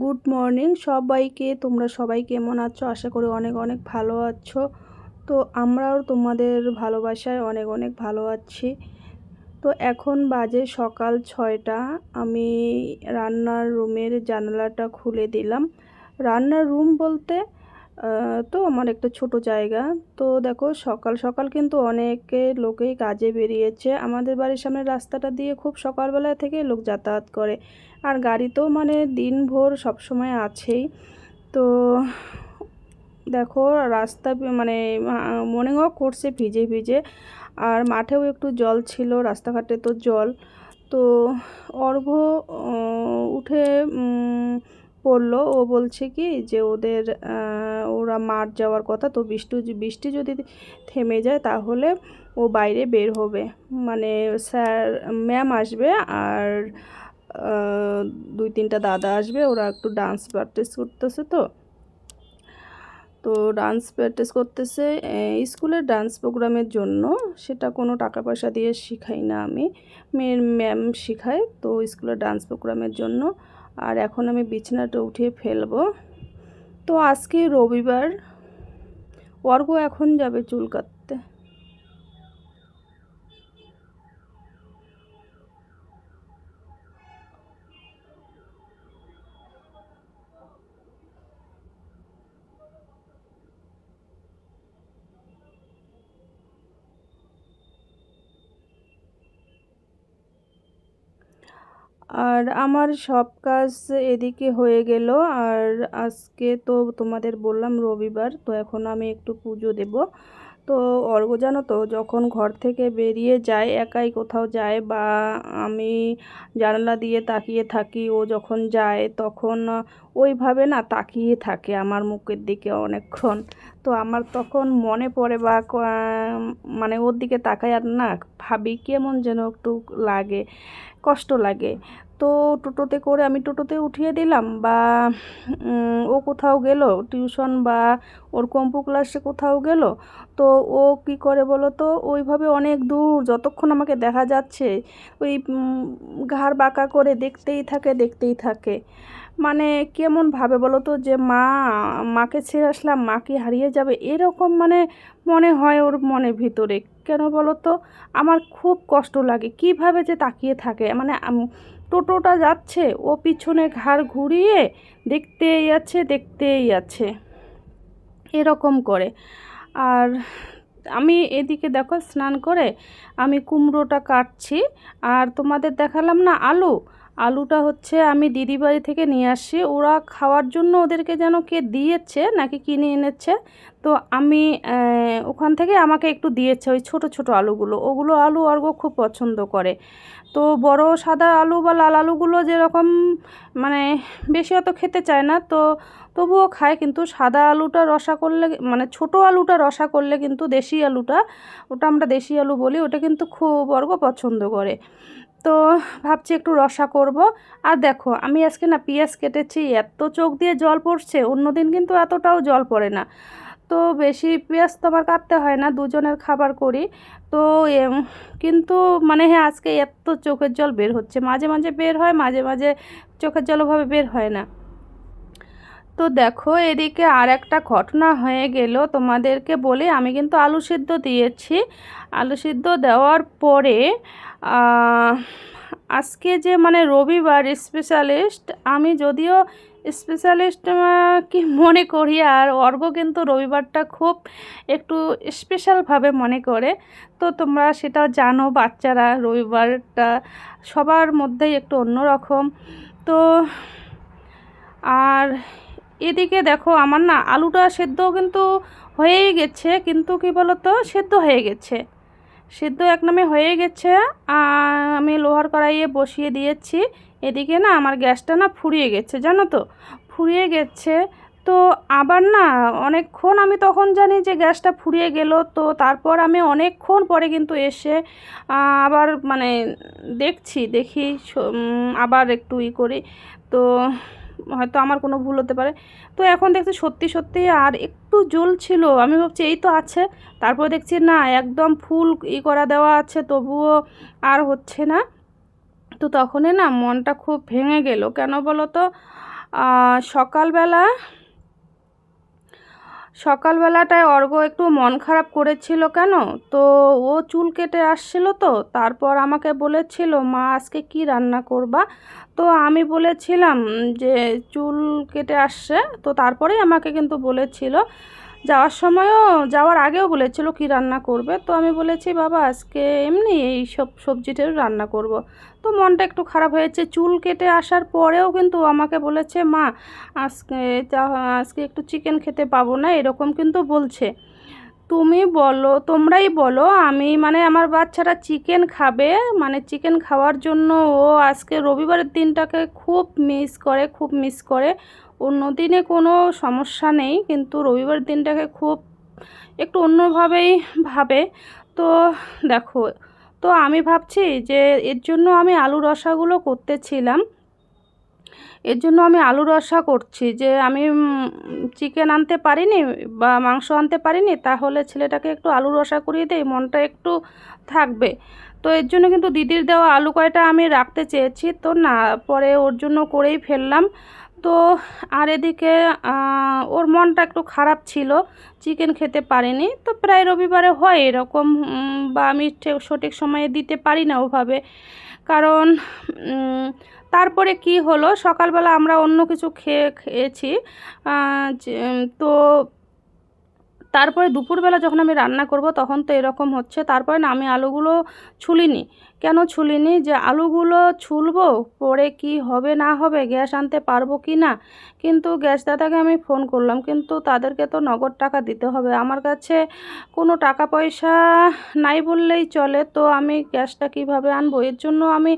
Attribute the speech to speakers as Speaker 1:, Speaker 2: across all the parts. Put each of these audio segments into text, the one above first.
Speaker 1: Good morning সবাইকে, তোমরা সবাই কেমন আছো? আশা করি অনেক অনেক ভালো আছো। তো আমরাও তোমাদের ভালোবাসায় অনেক অনেক ভালো আছি। তো এখন বাজে সকাল ছয়টা। আমি রান্নার রুমের জানালাটা খুলে দিলাম। রান্নার রুম বলতে তো আমার একটা ছোট জায়গা। তো দেখো, সকাল সকাল কিন্তু অনেকে লোকেই কাজে বেরিয়েছে। আমাদের বাড়ির সামনে রাস্তাটা দিয়ে খুব সকালবেলা থেকে লোক যাতায়াত করে। আর গাড়ি তো মানে দিনভর সবসময় আছেই। তো দেখো, রাস্তা মানে মর্নিং ওয়াক করছে ভিজে ভিজে। আর মাঠেও একটু জল ছিল, রাস্তাঘাটে তো জল। তো অর্ঘ উঠে পড়ল। ও বলছে কি যে ওদের ওরা মাঠ যাওয়ার কথা। তো বৃষ্টি বৃষ্টি যদি থেমে যায় তাহলে ও বাইরে বের হবে। মানে স্যার, ম্যাম আসবে আর দুই তিনটা দাদা আসবে। ওরা একটু ডান্স প্র্যাকটিস করতেছে তো। তো ডান্স প্র্যাকটিস করতেছে স্কুলের ডান্স প্রোগ্রামের জন্য। সেটা কোনো টাকা পয়সা দিয়ে শিখাই না আমি। মেয়ের ম্যাম শিখায় তো স্কুলের ডান্স প্রোগ্রামের জন্য। আর এখন আমি বিছানাটা উঠিয়ে ফেলব। তো আজকে রবিবার অর্ঘ এখন যাবে চুল কাটতে আর আমার সব কাজ এদিকে হয়ে গেল। আর আজকে তো তোমাদের বললাম রবিবার, তো এখন আমি একটু পুজো দেব। তো অর্ঘ জানো তো, যখন ঘর থেকে বেরিয়ে যায়, একাই কোথাও যায় বা আমি জানালা দিয়ে তাকিয়ে থাকি, ও যখন যায় তখন ওইভাবে না তাকিয়ে থাকে আমার মুখের দিকে অনেকক্ষণ। তো আমার তখন মনে পড়ে বা মানে ওর দিকে তাকাই আর না ভাবি কেমন যেন একটু লাগে, কষ্ট লাগে। তো টোটোতে করে আমি টোটোতে উঠিয়ে দিলাম বা ও কোথাও গেল, টিউশন বা ওর কম্পু ক্লাসে কোথাও গেল, তো ও কি করে বলো তো, ওইভাবে অনেক দূর যতক্ষণ আমাকে দেখা যাচ্ছে, ওই ঘাড় বাঁকা করে দেখতেই থাকে দেখতেই থাকে। মানে কেমন ভাবে বলো তো যে মা, মাকে ছেড়ে আসলাম, মা কি হারিয়ে যাবে, এরকম মানে মনে হয় ওর মনের ভিতরে। কেন বলো তো, আমার খুব কষ্ট লাগে, কীভাবে যে তাকিয়ে থাকে মানে টোটোটা যাচ্ছে, ও পিছনে ঘাড় ঘুরিয়ে দেখতেই আছে দেখতেই আছে। এরকম করে। আর আমি এদিকে দেখো, স্নান করে আমি কুমড়োটা কাটছি। আর তোমাদের দেখালাম না আলু? আলুটা হচ্ছে আমি দিদি বাড়ি থেকে নিয়ে আসছি ওরা খাওয়ার জন্য ওদেরকে যেন কে দিয়েছে, নাকি কিনে এনেছে, তো আমি ওখান থেকে আমাকে একটু দিয়েছে ওই ছোট ছোট আলুগুলো। ওগুলো আলু অর্গ খুব পছন্দ করে। তো বড় সাদা আলু বা লাল আলুগুলো যেরকম মানে বেশি অত খেতে চায় না, তো তবুও খায়, কিন্তু সাদা আলুটা রসা করলে মানে ছোট আলুটা রসা করলে কিন্তু দেশি আলুটা, ওটা আমরা দেশি আলু বলি, ওটা কিন্তু খুব অর্গ পছন্দ করে। তো ভাবছি একটু রসা করব। আর দেখো, আমি আজকে না পেঁয়াজ কেটেছি, এত চোখ দিয়ে জল পড়ছে, অন্যদিন কিন্তু এতটাও জল পড়ে না। তো বেশি পেঁয়াজ তো আমার কাটতে হয় না, দুজনের খাবার করি। তো কিন্তু মানে হ্যাঁ আজকে এত চোখের জল বের হচ্ছে, মাঝে মাঝে বের হয়, মাঝে মাঝে চোখের জল ওভাবে বের হয় না। তো দেখো, এদিকে আর একটা ঘটনা হয়ে গেল তোমাদেরকে বলে, আমি কিন্তু আলু সিদ্ধ দিয়েছি। আলু সিদ্ধ দেওয়ার পরে আজকে যে মানে রবিবার স্পেশালিস্ট আমি যদিও স্পেশালিস্ট কি মনে করি, আর অর্ঘ কিন্তু রবিবারটা খুব একটু স্পেশালভাবে মনে করে। তো তোমরা সেটা জানো, বাচ্চারা রবিবারটা সবার মধ্যেই একটু অন্যরকম। তো আর এদিকে দেখো, আমার না আলুটা সেদ্ধ কিন্তু হয়েই গেছে, কিন্তু কি বলতো, সেদ্ধ হয়ে গেছে। সেদ্ধ এক নামে হয়ে গেছে আমি লোহার কড়াইয়ে বসিয়ে দিয়েছি। এদিকে না আমার গ্যাসটা না ফুরিয়ে গেছে, জানো তো? ফুরিয়ে গেছে। তো আবার না অনেকক্ষণ আমি তখন জানি যে গ্যাসটা ফুরিয়ে গেল, তো তারপর আমি অনেকক্ষণ পরে কিন্তু এসে আবার মানে দেখছি, দেখি আবার একটু ই করি। তো হয়তো আমার কোনো ভুল হতে পারে। তো এখন দেখছি সত্যি সত্যি আর একটু জল ছিল আমি ভাবছি এই তো আছে। তারপর দেখছি না, একদম ফুল ই করা দেওয়া আছে, তবুও আর হচ্ছে না। তো তখনই না মনটা খুব ভেঙে গেল। কেন বলো তো? সকালবেলা সকালবেলাটায় অর্ঘ একটু মন খারাপ করেছিল কেন? তো ও চুল কেটে আসছিল তো, তারপর আমাকে বলেছিল, মা, আজকে কি রান্না করবা? তো আমি বলেছিলাম যে, চুল কেটে আসছে। তো তারপরেই আমাকে কিন্তু বলেছিল যাওয়ার সময়ও, যাওয়ার আগেও বলেছিল কি রান্না করবে। তো আমি বলেছি, বাবা, আজকে এমনি এই সব সবজিটার রান্না করব। তো মনটা একটু খারাপ হয়েছে। চুল কেটে আসার পরেও কিন্তু আমাকে বলেছে, মা, আজকে আজকে একটু চিকেন খেতে পাবো না। এরকম কিন্তু বলছে। তুমি বলো, তোমরাই বলো, আমি মানে আমার বাচ্চারা চিকেন খাবে। মানে চিকেন খাওয়ার জন্য ও আজকে রবিবারের দিনটাকে খুব মিস করে, খুব মিস করে। অন্য দিনে কোনো সমস্যা নেই, কিন্তু রবিবার দিনটাকে খুব একটু অন্যভাবেই ভাবে। তো দেখো, তো আমি ভাবছি যে এর জন্য আমি আলু রসাগুলো করতেছিলাম। এর জন্য আমি আলু রসা করছি যে আমি চিকেন আনতে পারিনি বা মাংস আনতে পারিনি, তাহলে ছেলেটাকে একটু আলু রসা করিয়ে দিই, মনটা একটু থাকবে। তো এর জন্য কিন্তু দিদির দেওয়া আলু কয়টা আমি রাখতে চেয়েছি, তো না, পরে ওর জন্য করেই ফেললাম। তো আর এদিকে ওর মনটা একটু খারাপ ছিল চিকেন খেতে পারেনি। তো প্রায় রবিবারে হয় এরকম বা আমি ঠিক- সঠিক সময়ে দিতে পারি না ওভাবে। কারণ তারপরে কি হলো, সকালবেলা আমরা অন্য কিছু খেয়ে, খেয়েছি। তো তারপরে দুপুরবেলা যখন আমি রান্না করব, তখন তো এরকম হচ্ছে। তারপরে না, আমি আলুগুলো ছুলিনি। কেন ছুলিনি? যে আলুগুলো ছুলবো, পরে কি হবে, না হবে, গ্যাস আনতে পারব কি না? কিন্তু গ্যাস দাদাকে আমি ফোন করলাম। কিন্তু তাদেরকে তো নগদ টাকা দিতে হবে। আমার কাছে কোনো টাকা পয়সা নাই বললেই চলে। তো আমি গ্যাসটা কীভাবে আনব? এর জন্য আমি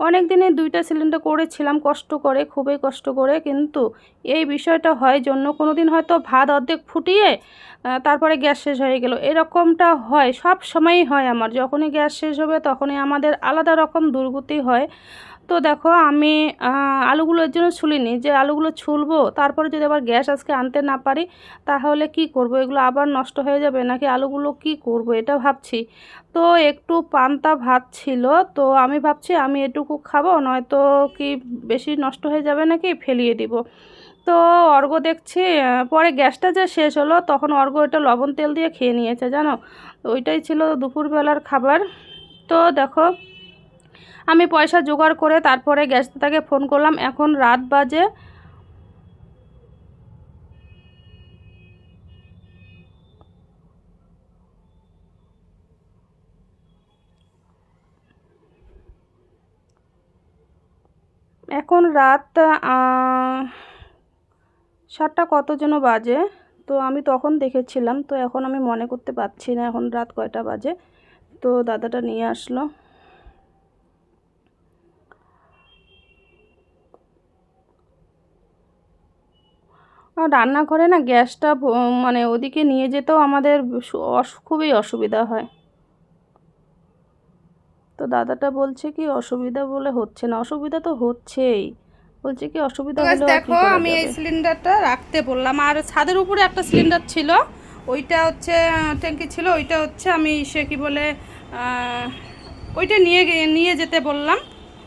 Speaker 1: অনেক দিনে দুইটা সিলিন্ডার করেছিলাম, কষ্ট করে, খুবই কষ্ট করে। কিন্তু এই বিষয়টা হয় জন্য কোনো দিন হয়তো ভাত অর্ধেক ফুটিয়ে তারপরে গ্যাস শেষ হয়ে গেল। এরকমটা হয়, সব সময়ই হয় আমার। যখনই গ্যাস শেষ হবে তখনই আমাদের আলাদা রকম দুর্গতি হয়। তো দেখো আমি আলুগুলোর জন্য ছুলিনি। যে আলুগুলো ছুলবো, তারপরে যদি আবার গ্যাস আজকে আনতে না পারি, তাহলে কি করব? এগুলো আবার নষ্ট হয়ে যাবে? নাকি আলুগুলো কি করব? এটা ভাবছি। তো একটু পান্তা ভাত ছিল, তো আমি ভাবছি আমি এটুকু খাব, নয়তো কি বেশি নষ্ট হয়ে যাবে নাকি ফেলিয়ে দিব। তো অর্ঘ দেখছি পরে গ্যাসটা যে শেষ হলো, তখন অর্ঘ এটা লবণ তেল দিয়ে খেয়ে নিয়েছে, জানো? ওইটাই ছিল দুপুরবেলার খাবার। তো দেখো আমি পয়সা জোগাড় করে তারপরে গ্যাস দাদাকে ফোন করলাম। এখন রাত বাজে এখন রাত সাতটা কত যেন বাজে। তো আমি তখন দেখেছিলাম, তো এখন আমি মনে করতে পারছি না, এখন রাত কয়টা বাজে। তো দাদাটা নিয়ে আসলো। আর রান্নাঘরে না গ্যাসটা মানে ওদিকে নিয়ে যেতেও আমাদের খুবই অসুবিধা হয়। তো দাদাটা বলছে কি অসুবিধা বলে হচ্ছে না। অসুবিধা তো হচ্ছেই। বলছে কি অসুবিধা হলে
Speaker 2: দেখো আমি এই সিলিন্ডারটা রাখতে বললাম। আর ছাদের উপরে একটা সিলিন্ডার ছিল ওইটা হচ্ছে ট্যাঙ্কি ছিল ওইটা হচ্ছে আমি সে কি বলে ওইটা নিয়ে নিয়ে যেতে বললাম।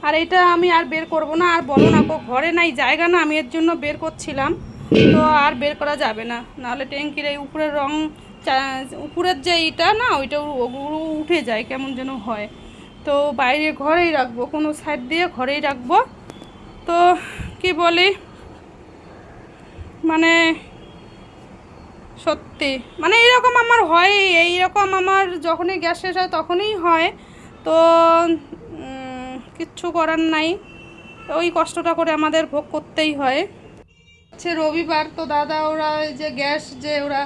Speaker 2: আর এটা আমি আর বের করব না। আর বলো না গো, ঘরে নাই জায়গা না আমি এর জন্য বের করছিলাম। তো আর বের করা যাবে না। নাহলে ট্যাঙ্কির এই উপরের রং উপরের যে ইটা না, ওইটা ওগুলো উঠে যায়, কেমন যেন হয়। তো বাইরে ঘরেই রাখব, কোনো সাইড দিয়ে ঘরেই রাখব। তো কি বলি মানে সত্যি মানে এরকম আমার হয়, এইরকম আমার যখনই গ্যাস শেষ হয় তখনই হয়। তো কিচ্ছু করার নাই। ওই কষ্টটা করে আমাদের ভোগ করতেই হয়। হচ্ছে রবিবার, তো দাদা ওরা যে গ্যাস যে ওরা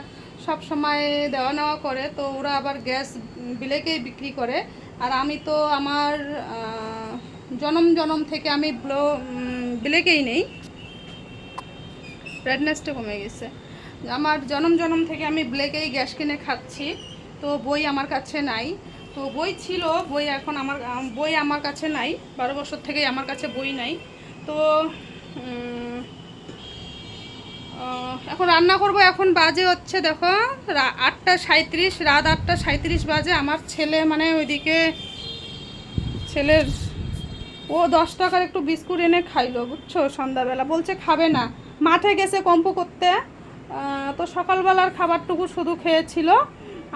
Speaker 2: সব সময় দেওয়া নেওয়া করে, তো ওরা আবার গ্যাস বিলেকেই বিক্রি করে। আর আমি তো আমার জনম জনম থেকে আমি ব্লো বিলেকেই নেই। ব্রাইটনেসটা কমে গেছে। আমার জনম জনম থেকে আমি ব্লেকেই গ্যাস কিনে খাচ্ছি, তো বই আমার কাছে নাই। তো বই ছিল, বই এখন আমার বই আমার কাছে নাই। বারো বছর থেকেই আমার কাছে বই নাই। তো এখন রান্না করব, এখন বাজে হচ্ছে, দেখো আটটা সাঁত্রিশ রাত আটটা সাঁত্রিশ বাজে। আমার ছেলে মানে ওইদিকে ছেলের, ও দশ টাকার একটু বিস্কুট এনে খাইলো, বুঝছ, সন্ধ্যাবেলা। বলছে খাবে না। মাঠে গেছে কম্প করতে। তো সকালবেলার খাবারটুকু শুধু খেয়েছিল।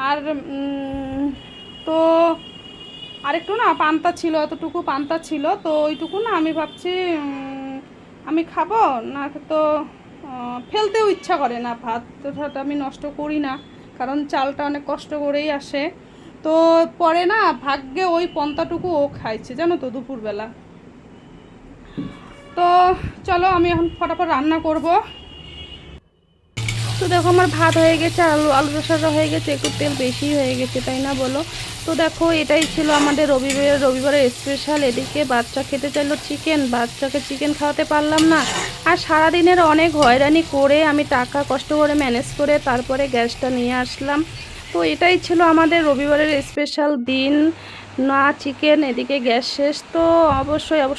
Speaker 2: আর তো আরেকটু না পান্তা ছিল, এতটুকু পান্তা ছিল। তো ওইটুকু না আমি ভাবছি আমি খাব, না তো ফেলতেও ইচ্ছা করে না, ভাত টাত আমি নষ্ট করি না, কারণ চালটা অনেক কষ্ট করেই আসে। তো পরে না, ভাগ্যে ওই পন্তাটুকু ও খাইছে, জানো তো, দুপুরবেলা। তো চলো আমি এখন ফটাফট রান্না করব। তো দেখো, আমার ভাত হয়ে গেছে, আলু আলু রসাটা হয়ে গেছে, একটু তেল বেশি হয়ে গেছে, তাই না বলো? তো দেখো, এটাই ছিল আমাদের রবিবার, রবিবারের স্পেশাল এদিকে বাচ্চা খেতে চাইলো চিকেন বাচ্চাকে চিকেন খাওয়াতে পারলাম না। আর সারাদিনের অনেক হয়রানি করে আমি টাকা কষ্ট করে ম্যানেজ করে তারপরে গ্যাসটা নিয়ে আসলাম। তো এটাই ছিল আমাদের রবিবারের স্পেশাল দিন। না চিকেন এদিকে গ্যাস শেষ। তো অবশ্যই অবশ্যই